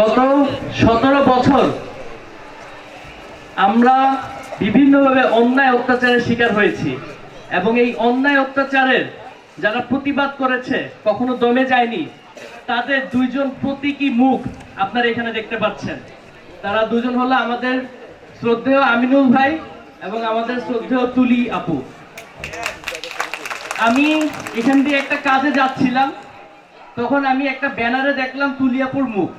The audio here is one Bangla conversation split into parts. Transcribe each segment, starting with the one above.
গত সতেরো বছর আমরা বিভিন্নভাবে অন্যায় অত্যাচারের শিকার হয়েছি এবং এই অন্যায় অত্যাচারের যারা প্রতিবাদ করেছে, কখনো দমে যায়নি, তাদের দুইজন প্রতীকী মুখ আপনারা এখানে দেখতে পাচ্ছেন। তারা দুজন হলো আমাদের শ্রদ্ধেয় আমিনুল ভাই এবং আমাদের শ্রদ্ধেয় তুলি আপু। আমি এখান দিয়ে একটা কাজে যাচ্ছিলাম। তখন আমি একটা ব্যানারে দেখলাম তুলিয়াপুর মুখ।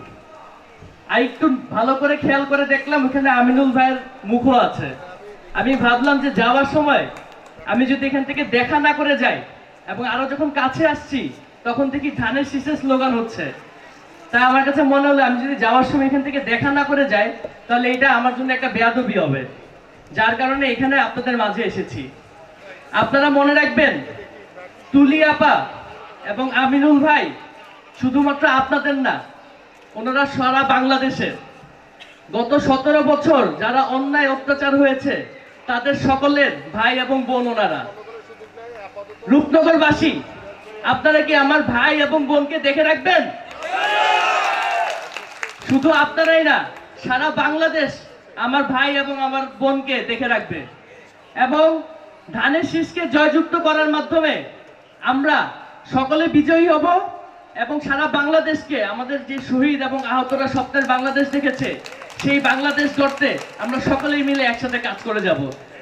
আর একটু ভালো করে খেয়াল করে দেখলাম ওখানে আমিনুল ভাইয়ের মুখও আছে। আমি ভাবলাম যে যাওয়ার সময় আমি যদি এখান থেকে দেখা না করে যাই এবং আরও যখন কাছে আসছি, তখন দেখি ধানের শীষের স্লোগান হচ্ছে। তাই আমার কাছে মনে হলো, আমি যদি যাওয়ার সময় এখান থেকে দেখা না করে যাই, তাহলে এটা আমার জন্য একটা বেয়াদবি হবে। যার কারণে এখানে আপনাদের মাঝে এসেছি। আপনারা মনে রাখবেন তুলি আপা এবং আমিনুল ভাই শুধুমাত্র আপনাদের না, ওনারা সারা বাংলাদেশের গত সতেরো বছর যারা অন্যায় অত্যাচার হয়েছে, তাদের সকলের ভাই এবং বোন ওনারা। রূপনগরবাসী, আপনারা কি আমার ভাই এবং বোনকে দেখে রাখবেন? শুধু আপনারাই না, সারা বাংলাদেশ আমার ভাই এবং আমার বোনকে দেখে রাখবে। এবং ধানের শীষকে জয়যুক্ত করার মাধ্যমে আমরা সকলে বিজয়ী হব। এবং সারা বাংলাদেশকে আমাদের যে শহীদ এবং আহতরা স্বপ্নের বাংলাদেশ দেখেছে, সেই বাংলাদেশ গড়তে আমরা সকলেই মিলে একসাথে কাজ করে যাব।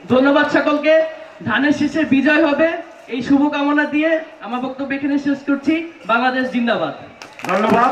ধন্যবাদ সকলকে। ধানের শেষে বিজয় হবে। এই শুভকামনা দিয়ে আমার বক্তব্য এখানে শেষ করছি। বাংলাদেশ জিন্দাবাদ। ধন্যবাদ।